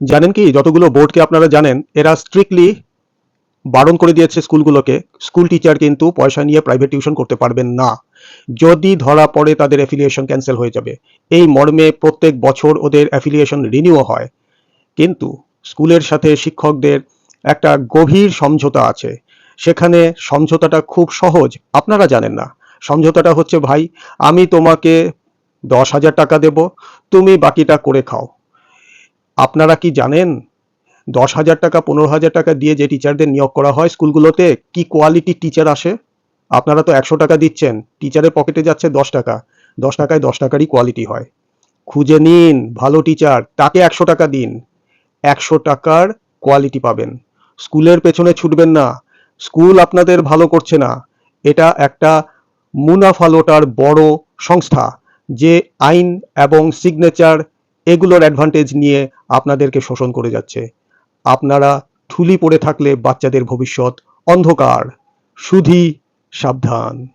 জানেন কি, যতগুলো বোর্ডকে আপনারা জানেন, এরা স্ট্রিক্টলি বারণ করে দিয়েছে স্কুলগুলোকে। স্কুল টিচার কিন্তু পয়সা নিয়ে প্রাইভেট টিউশন করতে পারবেন না। যদি ধরা পড়ে তাদের অ্যাফিলিয়েশন ক্যান্সেল হয়ে যাবে। এই মর্মে প্রত্যেক বছর ওদের অ্যাফিলিয়েশন রিনিউ হয়। কিন্তু স্কুলের সাথে শিক্ষকদের একটা গভীর সমঝোতা আছে। সেখানে সমঝোতাটা খুব সহজ, আপনারা জানেন না। সমঝোতাটা হচ্ছে, ভাই, আমি তোমাকে দশ হাজার টাকা দেব, তুমি বাকিটা করে খাও। আপনারা কি জানেন? দশ হাজার টাকা, পনেরো হাজার টাকা দিয়ে যে টিচারদের নিয়োগ করা হয় স্কুলগুলোতে, কি কোয়ালিটি টিচার আসে? আপনারা তো একশো টাকা দিচ্ছেন টিচারের পকেটে যাচ্ছে দশ টাকা। দশ টাকায় দশ টাকারই কোয়ালিটি হয়। খুঁজে নিন, ভালো টিচার তাকে একশো টাকা দিন। একশো টাকার কোয়ালিটি পাবেন। স্কুলের পেছনে ছুটবেন না। স্কুল আপনাদের ভালো করছে না। এটা একটা মুনাফা লোটার বড় সংস্থা, যে আইন এবং সিগনেচার এগুলোর অ্যাডভান্টেজ নিয়ে আপনাদেরকে শোষণ করে যাচ্ছে। আপনারা থুলি পড়ে থাকলে বাচ্চাদের ভবিষ্যৎ অন্ধকার, সুধি, সাবধান।